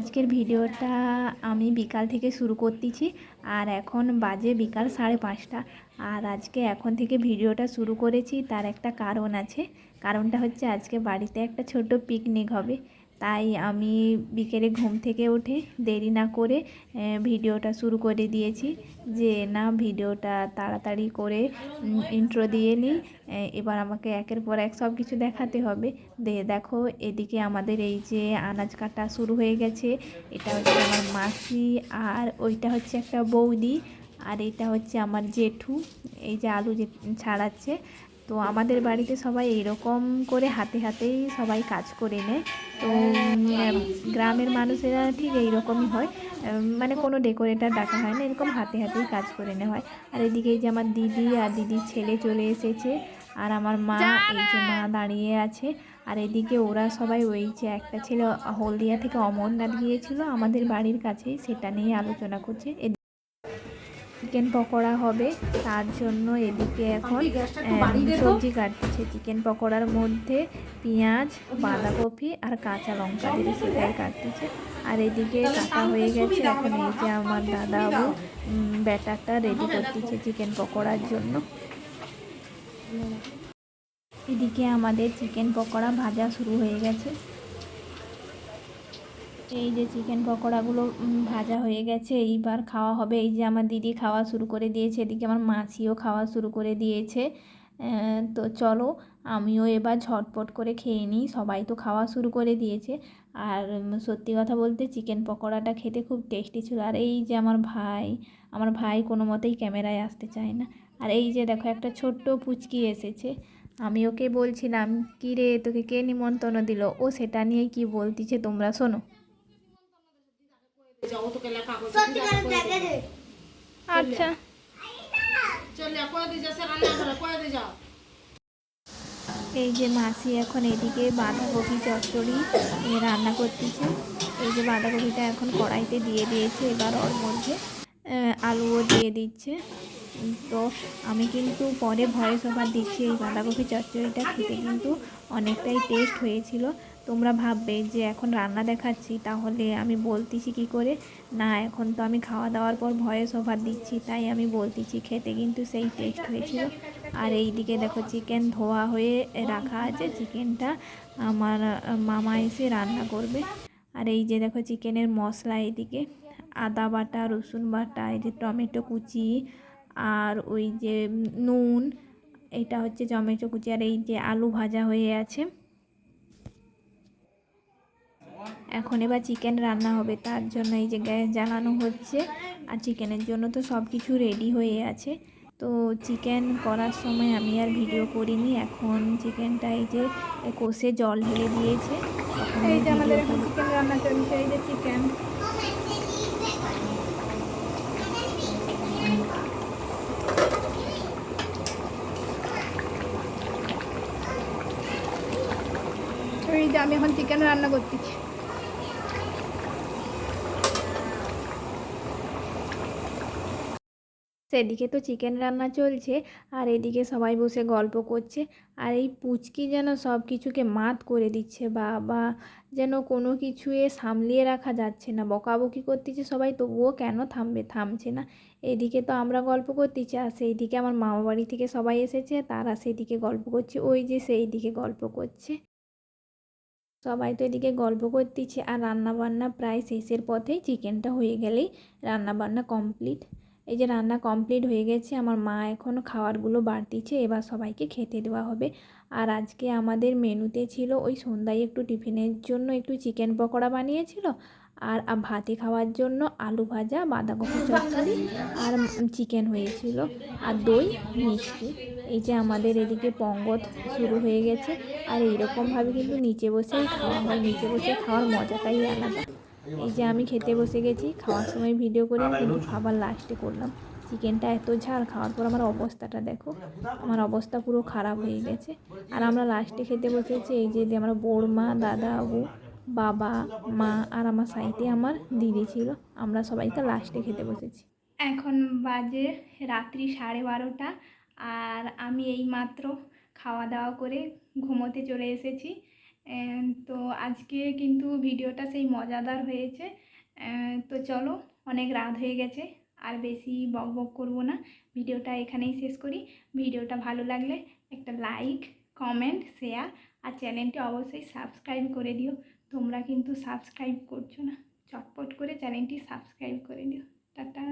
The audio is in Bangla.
আজকের ভিডিওটা আমি বিকাল থেকে শুরু করতেছি, আর এখন বাজে বিকাল সাড়ে পাঁচটা। আর আজকে এখন থেকে ভিডিওটা শুরু করেছি, তার একটা কারণ আছে। কারণটা হচ্ছে আজকে বাড়িতে একটা ছোট পিকনিক হবে। তাই আমি বিকেলে ঘুম থেকে উঠে দেরি না করে ভিডিওটা শুরু করে দিয়েছি যে না, ভিডিওটা তাড়াতাড়ি করে ইন্ট্রো দিয়ে নিই এবার আমাকে একের পর এক সব কিছু দেখাতে হবে। দে, দেখো, এদিকে আমাদের এই যে আনাজ কাটা শুরু হয়ে গেছে, এটা হচ্ছে আমার মাসি আর ওইটা হচ্ছে একটা বৌদি, আর এটা হচ্ছে আমার জেঠু, এই যে আলু যে ছাড়াচ্ছে তো আমাদের বাড়িতে সবাই এরকম করে হাতে হাতেই সবাই কাজ করে নেয়। তো গ্রামের মানুষেরা ঠিক এইরকমই হয়। মানে কোনো ডেকোরেটার ডাকা হয় না এরকম হাতে হাতেই কাজ করে নেওয়া হয়। আর এদিকে যে আমার দিদি আর দিদির ছেলে চলে এসেছে আর আমার মা এই যে মা দাঁড়িয়ে আছে আর এদিকে ওরা সবাই ওই যে একটা ছেলে হলদিয়া থেকে অমরনাথ গিয়েছিল আমাদের বাড়ির কাছেই সেটা নিয়ে আলোচনা করছে। এ- চিকেন পকোড়া হবে তার জন্য এদিকে এখন সবজি কাটছে। চিকেন পকোড়ার মধ্যে পেঁয়াজ বাঁধাকপি আর কাঁচা লঙ্কা দিয়ে সেটাই কাটতেছে। আর এদিকে কাটা হয়ে গেছে এখন এই যে আমার দাদাবু ব্যাটারটা রেডি করতেছে চিকেন পকোড়ার জন্য। এদিকে আমাদের চিকেন পকোড়া ভাজা শুরু হয়ে গেছে। এই যে চিকেন পকোড়াগুলো ভাজা হয়ে গেছে, এইবার খাওয়া হবে। এই যে আমার দিদি খাওয়া শুরু করে দিয়েছে, এদিকে আমার মাছিও খাওয়া শুরু করে দিয়েছে। তো চলো, আমিও এবার ঝটপট করে খেয়ে নিই। সবাই তো খাওয়া শুরু করে দিয়েছে। আর সত্যি কথা বলতে চিকেন পকোড়াটা খেতে খুব টেস্টি ছিল। আর এই যে আমার ভাই আমার ভাই কোনো মতেই ক্যামেরায় আসতে চায় না। আর এই যে দেখো, একটা ছোট্ট পুচকি এসেছে। আমি ওকে বলছিলাম কী রে তোকে কে নিমন্ত্রণ দিল? ও সেটা নিয়েই কি বলতিছে তোমরা শোনো। আচ্ছা। এই যে মাসি এখন এদিকে বাঁধাকপি চচ্চড়ি এ রান্না করতেছে। এই যে বাঁধাকপিটা এখন কড়াইতে দিয়ে দিয়েছে এবার ওর মধ্যে। আলুও দিয়ে দিচ্ছে। তো আমি কিন্তু পরে ভয়েস ওভার দিচ্ছি এই বাঁধাকপি চচ্চড়িটা খেতে, কিন্তু অনেকটাই টেস্ট হয়েছিল। তোমরা ভাববে যে এখন রান্না দেখাচ্ছি, তাহলে আমি বলতেছি কি করে? না, এখন তো আমি খাওয়া দাওয়ার পর ভয়েস ওভার দিচ্ছি, তাই আমি বলতেছি খেতে কিন্তু সেই টেস্ট হয়েছিল। আর এই দিকে দেখো চিকেন ধোয়া হয়ে রাখা আছে চিকেনটা আমার মামা এসে রান্না করবে। আর এই যে দেখো চিকেনের মশলা এইদিকে আদা বাটা রসুন বাটা এই যে টমেটো কুচি আর ওই যে নুন এটা হচ্ছে টমেটো কুচি আর এই যে আলু ভাজা হয়ে আছে। এখন এবার চিকেন রান্না হবে তার জন্য এই যে গ্যাস জ্বালানো হচ্ছে আর চিকেনের জন্য তো সব কিছু রেডি হয়ে আছে। তো চিকেন করার সময় আমি আর ভিডিও করিনি এখন চিকেনটা এই যে কষে জল ঢেলে দিয়েছে। এই যে আমাদের এখন চিকেন রান্না চলছে এই যে চিকেন। আমি এখন চিকেন রান্না করতেছি। সেদিকে তো চিকেন রান্না চলছে, আর এদিকে সবাই বসে গল্প করছে, আর এই পুচকি যেন সব কিছুকে মাত করে দিচ্ছে বা বা যেন কোনো কিছু এ সামলিয়ে রাখা যাচ্ছে না, বকাবকি করতেছে সবাই, তবুও কেন থামবে, থামছে না? এদিকে তো আমরা গল্প করতেছি, আর সেই দিকে আমার মামা বাড়ি থেকে সবাই এসেছে, তারা সেদিকে গল্প করছে, ওই যে সেই দিকে গল্প করছে। সবাই তো এদিকে গল্প করতেছে আর রান্না বান্না প্রায় শেষের পথেই চিকেনটা হয়ে গেলেই রান্না বান্না কমপ্লিট। এই যে রান্না কমপ্লিট হয়ে গেছে, আমার মা এখন খাবারগুলো বাড়তিছে, এবার সবাইকে খেতে দেওয়া হবে। আর আজকে আমাদের মেনুতে ছিল ওই সন্ধ্যায় একটু টিফিনের জন্য একটু চিকেন পকোড়া বানিয়েছিল আর ভাতে খাওয়ার জন্য আলু ভাজা, বাঁধাকপি চচ্চড়ি আর চিকেন হয়েছিল। আর দই মিষ্টি। এই যে আমাদের এদিকে পঙ্গত শুরু হয়ে গেছে। আর এইরকমভাবে কিন্তু নিচে বসেই খাওয়া হয়। নিচে বসে খাওয়ার মজাটাই আলাদা। এই যে আমি খেতে বসে গেছি, খাওয়ার সময় ভিডিও করে কিন্তু খাবার লাস্টে করলাম। চিকেনটা এত ঝাল, খাওয়ার পর আমার অবস্থাটা দেখো। আমার অবস্থা পুরো খারাপ হয়ে গেছে। আর আমরা লাস্টে খেতে বসেছি, এই যে আমার বৌমা দাদা বাবু বাবা, মা আর আমার সাইডে আমার দিদি ছিল। আমরা সবাইকে লাস্টে খেতে বসেছি। এখন বাজে রাত্রি সাড়ে বারোটা। আর আমি এই মাত্র খাওয়া দাওয়া করে ঘুমোতে চলে এসেছি। তো আজকে কিন্তু ভিডিওটা সেই মজাদার হয়েছে। তো চলো, অনেক রাত হয়ে গেছে, আর বেশি বক বক করব না। ভিডিওটা এখানেই শেষ করি। ভিডিওটা ভালো লাগলে একটা লাইক, কমেন্ট, শেয়ার, আর চ্যানেলটি অবশ্যই সাবস্ক্রাইব করে দিও। তোমরা কিন্তু সাবস্ক্রাইব করছ না। চটপট করে চ্যানেলটি সাবস্ক্রাইব করে দিও। টাটা।